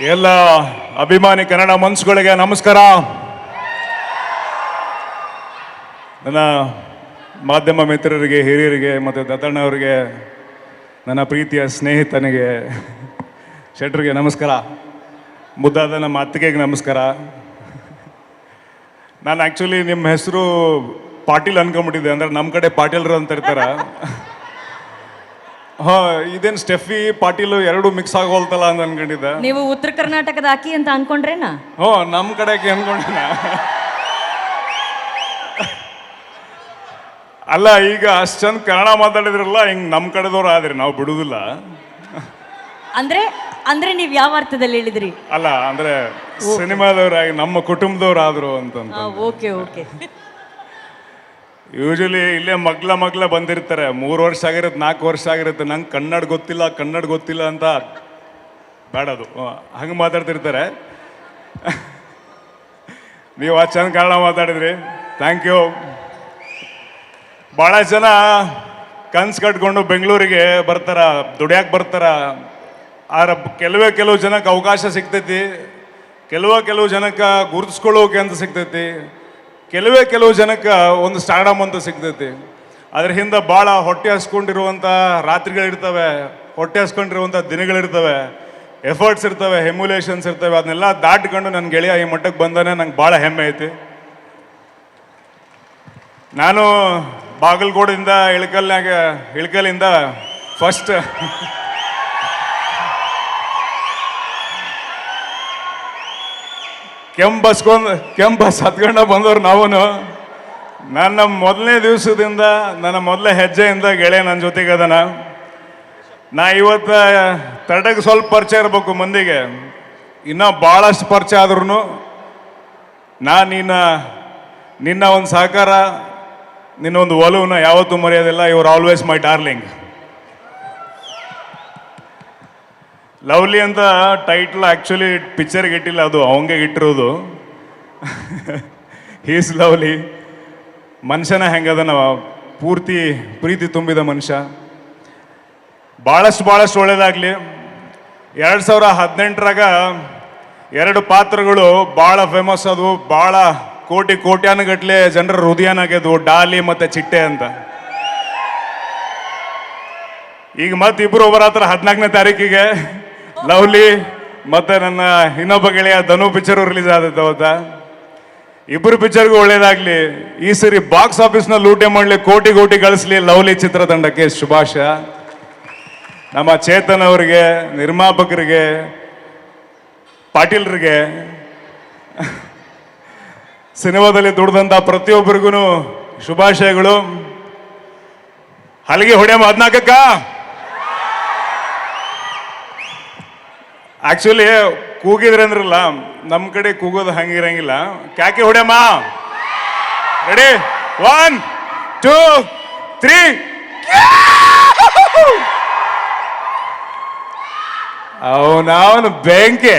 ಎಲ್ಲ ಅಭಿಮಾನಿ ಕನ್ನಡ ಮನ್ಸುಗಳಿಗೆ ನಮಸ್ಕಾರ. ನನ್ನ ಮಾಧ್ಯಮ ಮಿತ್ರರಿಗೆ, ಹಿರಿಯರಿಗೆ, ಮತ್ತು ದತ್ತಣ್ಣವರಿಗೆ ನನ್ನ ಪ್ರೀತಿಯ ಸ್ನೇಹಿತನಿಗೆ, ಶೆಟ್ರಿಗೆ ನಮಸ್ಕಾರ. ಮುದ್ದಾದ ನಮ್ಮ ಅತ್ತಿಗೆಗೆ ನಮಸ್ಕಾರ. ನಾನು ಆ್ಯಕ್ಚುಲಿ ನಿಮ್ಮ ಹೆಸರು ಪಾಟೀಲ್ ಅನ್ಕೊಂಬಿಟ್ಟಿದ್ದೆ ಅಂದ್ರೆ ನಮ್ಮ ಕಡೆ ಪಾಟೀಲ್ರು ಅಂತ ಇರ್ತಾರ. ಹಾ ಇದೇನು ಸ್ಟೆಫಿ ಪಾಟೀಲ್ ಎರಡು ಮಿಕ್ಸ್ ಆಗೋಲ್ತಲ್ಲ ಅಂತ ಅನ್ಕೊಂಡಿದ್ದೆ. ನೀವು ಉತ್ತರ ಕರ್ನಾಟಕದ ಅಕ್ಕಿ ಅಂತ ಅನ್ಕೊಂಡ್ರೇನಾ? ಹೋ ನಮ್ಮ ಕಡೆಗೆ ಅನ್ಕೊಂಡಿನ ಅಲ್ಲ ಈಗ ಅಷ್ಟು ಚಂದ ಕನ್ನಡ ಮಾತಾಡಿದ್ರಲ್ಲ ಹಿಂಗ್ ನಮ್ಮ ಕಡೆದವ್ರು ಆದ್ರಿ ನಾವು ಬಿಡುದಿಲ್ಲ. ಅಂದ್ರೆ ಅಂದ್ರೆ ನೀವು ಯಾವ ಅರ್ಥದಲ್ಲಿ ಹೇಳಿದ್ರಿ? ಅಲ್ಲ ಅಂದ್ರೆ ಸಿನಿಮಾದವ್ರಾಗಿ ನಮ್ಮ ಕುಟುಂಬದವ್ರು ಆದ್ರು ಅಂತಂತ ಓಕೆ ಓಕೆ. ಯೂಶಲಿ ಇಲ್ಲೇ ಮಗ್ಲ ಮಗ್ಲ ಬಂದಿರ್ತಾರೆ. ಮೂರು ವರ್ಷ ಆಗಿರುತ್ತೆ ನಾಲ್ಕು ವರ್ಷ ಆಗಿರುತ್ತೆ ನಂಗೆ ಕನ್ನಡ ಗೊತ್ತಿಲ್ಲ ಕನ್ನಡ ಗೊತ್ತಿಲ್ಲ ಅಂತ ಬೇಡ ಅದು. ಹಂಗೆ ಮಾತಾಡ್ತಿರ್ತಾರೆ. ನೀವು ಆ ಚಂದ ಕಾರಣ ಮಾತಾಡಿದ್ರಿ. ಥ್ಯಾಂಕ್ ಯು ಭಾಳ ಜನ ಕನ್ಸು ಕಟ್ಕೊಂಡು ಬೆಂಗಳೂರಿಗೆ ಬರ್ತಾರ, ದುಡಿಯಾಕೆ ಬರ್ತಾರ. ಆದ್ರೆ ಕೆಲವೇ ಕೆಲವು ಜನಕ್ಕೆ ಅವಕಾಶ ಸಿಗ್ತೈತಿ. ಕೆಲವೇ ಕೆಲವು ಜನಕ್ಕೆ ಗುರುತಿಸ್ಕೊಳ್ಳೋಕೆ ಅಂತ ಸಿಗ್ತೈತಿ. ಕೆಲವೇ ಕೆಲವು ಜನಕ್ಕೆ ಒಂದು ಸ್ಟಾರ್ಡಮ್ ಅಂತ ಸಿಗ್ತೈತಿ. ಅದ್ರ ಹಿಂದೆ ಭಾಳ ಹೊಟ್ಟೆ ಹಸ್ಕೊಂಡಿರುವಂಥ ರಾತ್ರಿಗಳಿರ್ತವೆ, ಹೊಟ್ಟೆ ಹಸ್ಕೊಂಡಿರುವಂಥ ದಿನಗಳಿರ್ತವೆ ಎಫರ್ಟ್ಸ್ ಇರ್ತವೆ ಹೆಮ್ಯುಲೇಷನ್ಸ್ ಇರ್ತವೆ, ಅದನ್ನೆಲ್ಲ ದಾಟ್ಕೊಂಡು ನನ್ನ ಗೆಳೆಯ ಈ ಮಟ್ಟಕ್ಕೆ ಬಂದಾನೆ, ನಂಗೆ ಭಾಳ ಹೆಮ್ಮೆ ಐತಿ. ನಾನು ಬಾಗಲಕೋಟದಿಂದ ಇಳಕಲ್ನಾಗ ಇಳಕಲ್ಲಿಂದ ಫಸ್ಟ್ ಕೆಂಪ್ ಬಸ್ಕೊಂಡು ಕೆಂಪು ಬಸ್ ಹತ್ಕೊಂಡ ಬಂದವ್ರು ನಾವು ನನ್ನ ಮೊದಲನೇ ದಿವಸದಿಂದ, ನನ್ನ ಮೊದಲ ಹೆಜ್ಜೆಯಿಂದ ಗೆಳೆಯ ನನ್ನ ಜೊತೆಗೆ ಅದನ. ನಾ ಇವತ್ತು ತಡಗೆ ಸ್ವಲ್ಪ ಪರಿಚಯ ಇರಬೇಕು ಮಂದಿಗೆ. ಇನ್ನೂ ಭಾಳಷ್ಟು ಪರಿಚಯ ಆದ್ರೂ ನಾ ನಿನ್ನ ನಿನ್ನ ಒಂದು ಸಹಕಾರ ನಿನ್ನ ಒಂದು ಒಲವನ್ನ ಯಾವತ್ತೂ ಮರೆಯೋದಿಲ್ಲ. ಇವ್ರು ಆಲ್ವೇಸ್ ಮೈ ಡಾರ್ಲಿಂಗ್ ಲವ್ಲಿ ಅಂತ ಟೈಟ್ಲ್ ಆ್ಯಕ್ಚುಲಿ ಪಿಕ್ಚರ್ಗೆ ಇಟ್ಟಿಲ್ಲ, ಅದು ಅವಂಗೆ ಇಟ್ಟಿರೋದು. ಹೀಸ್ ಲವ್ಲಿ ಮನುಷ್ಯನ ಹೆಂಗದನ ಪೂರ್ತಿ ಪ್ರೀತಿ ತುಂಬಿದ ಮನುಷ್ಯ. ಭಾಳಷ್ಟು ಭಾಳಷ್ಟು ಒಳ್ಳೇದಾಗಲಿ. ಎರಡು ಸಾವಿರ ಹದಿನೆಂಟರಾಗ ಎರಡು ಪಾತ್ರಗಳು ಭಾಳ ಫೇಮಸ್ ಅದು ಭಾಳ ಕೋಟಿ ಕೋಟ್ಯಾನುಗಟ್ಲೆ ಜನರ ಹೃದಯನಾಗ್ಯದು ಡಾಲಿ ಮತ್ತು ಚಿಟ್ಟೆ ಅಂತ. ಈಗ ಮತ್ತಿಬ್ಬರು ಒಬ್ಬರ ಹತ್ರ ಹದಿನಾಲ್ಕನೇ ತಾರೀಕಿಗೆ ಲವ್ಲಿ ಮತ್ತು ನನ್ನ ಇನ್ನೊಬ್ಬ ಗೆಳೆಯ ಧನು ಪಿಕ್ಚರು ರಿಲೀಸ್ ಆದ ಅವತ್ತ. ಇಬ್ಬರು ಪಿಕ್ಚರ್ಗೂ ಒಳ್ಳೇದಾಗ್ಲಿ. ಈ ಸರಿ ಬಾಕ್ಸ್ ಆಫೀಸ್ನ ಲೂಟೆ ಮಾಡಲಿ, ಕೋಟಿ ಕೋಟಿ ಗಳಿಸ್ಲಿ ಲವ್ಲಿ ಚಿತ್ರತಂಡಕ್ಕೆ ಶುಭಾಶ ನಮ್ಮ ಚೇತನ್ ಅವರಿಗೆ, ನಿರ್ಮಾಪಕರಿಗೆ, ಪಾಟೀಲ್ರಿಗೆ, ಸಿನಿಮಾದಲ್ಲಿ ದುಡ್ದಂಥ ಪ್ರತಿಯೊಬ್ಬರಿಗೂ ಶುಭಾಶಯಗಳು. ಹಲಿಗೆ ಹೊಡೆಯಮ್ಮ ಹದ್ನಾಲ್ಕಕ್ಕ ಆಕ್ಚುಲಿ ಕೂಗಿದ್ರೆ ಅಂದ್ರಲ್ಲ ನಮ್ಮ ಕಡೆ ಕೂಗೋದು ಹಂಗಿರಂಗಿಲ್ಲ ಕ್ಯಾಕೆ ಹೊಡೆಯಮ್ಮ? ರೆಡಿ ಒನ್ ಟೂ ತ್ರೀ ಅವನವನು ಬೆಂಕಿ.